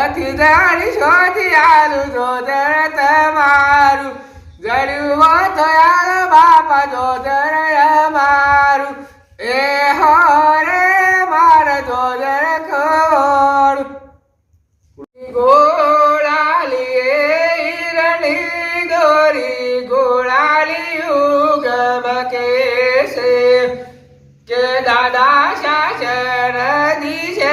નથી જાણી શોધી આલું જોદર તમારું. જડ્યું હો યાર બાપા જોદર અમારું. એ હો રે માર જોદર ખોવાડું ગોળાલી હિરણી દોરી ગોળાલી ઉગમકે કે દાદા શાસન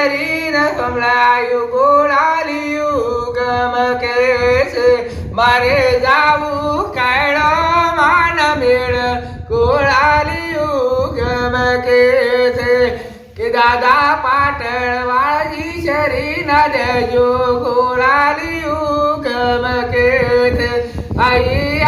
शरीर कमलायु गोळालियु गमकेस मारे जाऊ काळ मान मिळ गोळालियु गमकेस कि दादा पाटळ वाळगी शरी नदयो गोळालियु गमकेस आई